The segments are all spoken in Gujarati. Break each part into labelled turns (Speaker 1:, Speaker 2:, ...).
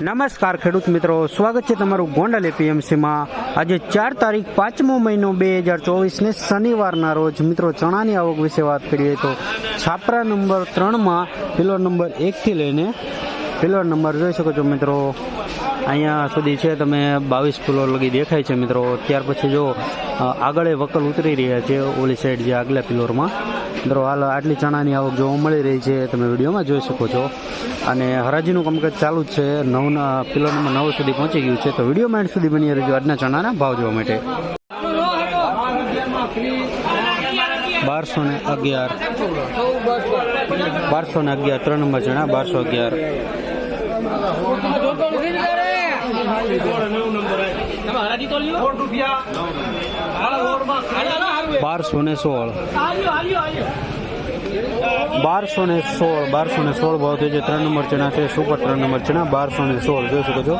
Speaker 1: નમસ્કાર ખેડૂત મિત્રો, સ્વાગત છે તમારું ગોંડલ એપીએમસીમાં. આજે ચાર તારીખ પાંચમો મહિનો બે હજાર ચોવીસને શનિવારના રોજ. મિત્રો, ચણાની આવક વિશે વાત કરીએ તો છાપરા નંબર ત્રણમાં પિલો નંબર એકથી લઈને પિલો નંબર જોઈ શકો છો મિત્રો, અહીંયા સુધી છે. તમે બાવીસ ફૂલો લગી દેખાય છે મિત્રો. ત્યાર પછી જો આગળ એ વકલ ઉતરી રહ્યા છે ઓલી સાઈડ જે આગલા પિલોરમાં મિત્રો હાલ આટલી ચણાની આવક જોવા મળી રહી છે તમે વિડીયોમાં જોઈ શકો છો. અને હરાજીનું કામકાજ ચાલુ જ છે નવના કિલો નંબર નવ સુધી પહોંચી ગયું છે. તો વિડીયોમાં એન્ડ સુધી બની રહેજો આજના ચણાના ભાવ જોવા માટે. બારસો ને અગિયાર. બારસો ને અગિયાર ત્રણ નંબર ચણા બારસો અગિયાર. બારસો ને સોળ. બારસો ને સોળ બારસો ને સોળ ભાવ થયો છે ત્રણ નંબર ચણા છે સુપર ત્રણ નંબર ચણા બારસો ને સોળ. જોઈ શકો છો.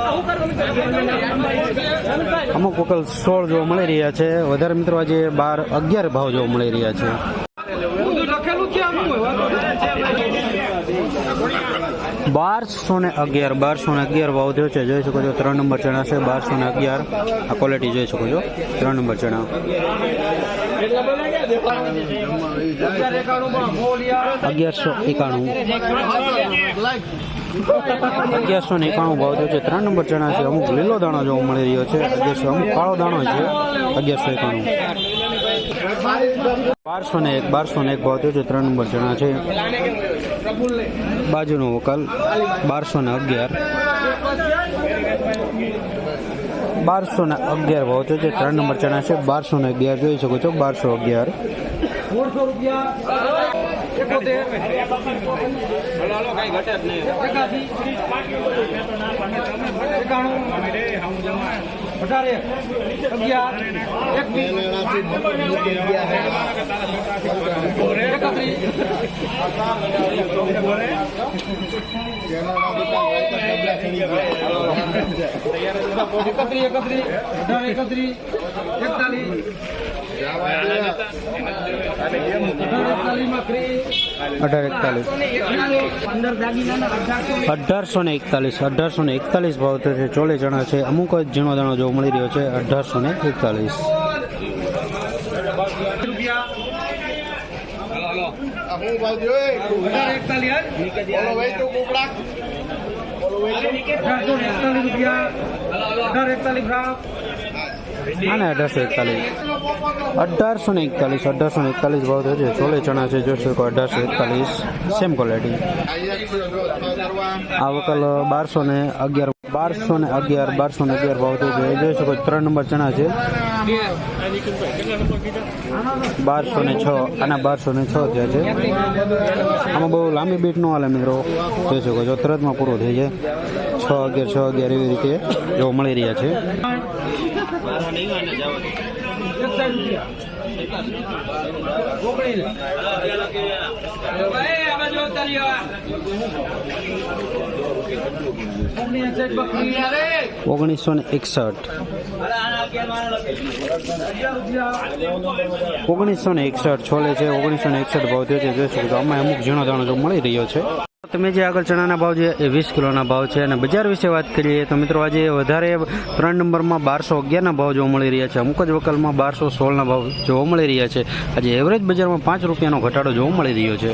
Speaker 1: અમુક વખત સોળ જોવા મળી રહ્યા છે. વધારે મિત્રો આજે બાર અગિયાર ભાવ જોવા મળી રહ્યા છે. બારસો ને અગિયાર, બારસો ને અગિયાર ભાવ થયો છે. જોઈ શકો છો, ત્રણ નંબર ચણા છે. બારસો ને અગિયાર આ ક્વોલિટી જોઈ શકો છો. ત્રણ નંબર ચણા. અગિયારસો એકાણું. અગિયારસો ને એકાણું ભાવ થયો છે. ત્રણ નંબર ચણા છે. અમુક લીલો દાણો જોવા મળી રહ્યો છે. અગિયારસો અમુક કાળો દાણો છે. અગિયારસો એકાણું. બારસો ને એક બારસો ને એક ભાવ છે, ત્રણ નંબર ચણા છે. બાજુનો વકલ બારસો ને અગિયાર. બારસો ને અગિયાર ભાવ થયો છે, ત્રણ નંબર ચણા છે. બારસો ને અગિયાર જોઈ શકો છો, બારસો અગિયાર.
Speaker 2: અઢાર એકતાલીસ
Speaker 1: અઢાર એકતાલીસ અઢારસો ને એકતાલીસ, અઢારસો ને એકતાલીસ ભાવ થશે. ચોલે જણા છે. અમુક જ ઝીણો દાણો જોવા મળી રહ્યો છે. અઢારસો ને એકતાલીસ.
Speaker 2: અઢાર એકતાલીસ અઢારસો ને એકતાલીસ રૂપિયા. અઢાર એકતાલીસ ભાવ
Speaker 1: હા અઢારસો એકતાલીસ. અઢારસો ને એકતાલીસ અઢારસો ને એકતાલીસ ભાવ થયો છે. છોલે ચણા છે જોઈ શકો અઢારસો એકતાલીસ. સેમ ક્વોલિટી આ વકલ બારસો ને અગિયાર બારસો ને અગિયાર બારસો ને અગિયાર ભાવ થયો છે. એ જોઈ શકો ત્રણ નંબર ચણા છે. બારસો ને છ, આના બારસો ને છ થયા છે. આમાં બહુ લાંબી બીટ ન હાલે મિત્રો. જોઈ શકો છો તરતમાં પૂરો થઈ જાય. છ અગિયાર છ અગિયાર એવી રીતે જોવા મળી રહ્યા છે. ઓગણીસો ને એકસઠ. ઓગણીસો ને એકસઠ છોલે છે ઓગણીસો ને એકસઠ ભાવ થયો છે. જોઈ શકો આમાં અમુક ઝીણો દાણો મળી રહ્યો છે. તમે જે આગળ ચણાના ભાવ છે, એ વીસ કિલોના ભાવ છે. અને બજાર વિશે વાત કરીએ તો મિત્રો આજે વધારે ત્રણ નંબરમાં બારસો અગિયારના ભાવ જોવા મળી રહ્યા છે. અમુક જ વકલમાં બારસો સોળના ભાવ જોવા મળી રહ્યા છે. આજે એવરેજ બજારમાં પાંચ રૂપિયાનો ઘટાડો જોવા મળી રહ્યો છે.